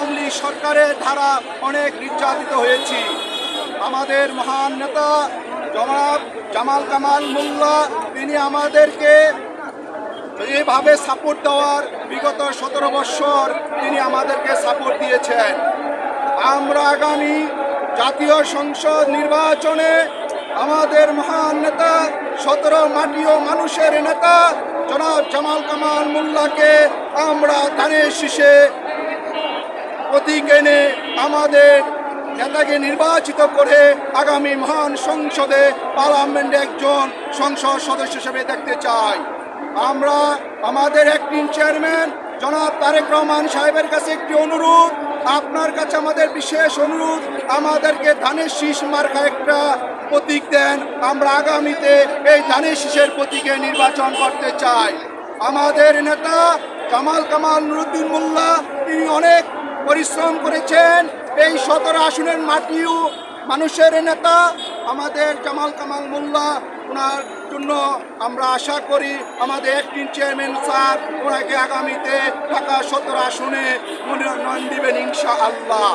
সরকারের ধারা অনেক নির্যাতিত হয়েছি। আমাদের মহান নেতা জনাব জামাল কামাল মোল্লা, তিনি আমাদেরকে যেভাবে সাপোর্ট দেওয়ার বিগত সতেরো বৎসর তিনি আমাদেরকে সাপোর্ট দিয়েছেন। আমরা আগামী জাতীয় সংসদ নির্বাচনে আমাদের মহান নেতা, সতেরো মাটি ও মানুষের নেতা জনাব জামাল কামাল মোল্লাকে আমরা ধানের শীষে প্রতীক এনে আমাদের নেতাকে নির্বাচিত করে আগামী মহান সংসদে পার্লামেন্টে একজন সংসদ সদস্য হিসেবে দেখতে চাই। আমরা আমাদের অ্যাক্টিং চেয়ারম্যান জনাব তারেক রহমান সাহেবের কাছে একটি অনুরোধ, আপনার কাছে আমাদের বিশেষ অনুরোধ, আমাদেরকে ধানের শীষ মার্কা একটা প্রতীক দেন। আমরা আগামীতে এই ধানের শীষের প্রতীকে নির্বাচন করতে চাই। আমাদের নেতা কামাল কামাল নুরুদ্দিন মোল্লা, তিনি অনেক পরিশ্রম করেছেন এই সতেরো আসনের মাটিও মানুষের নেতা আমাদের জামাল কামাল মোল্লা ওনার জন্য আমরা আশা করি আমাদের একটিন চেয়ারম্যান স্যার ওনাকে আগামীতে ঢাকা সতেরো আসনে মনোনয়ন দিবেন ইনশা আল্লাহ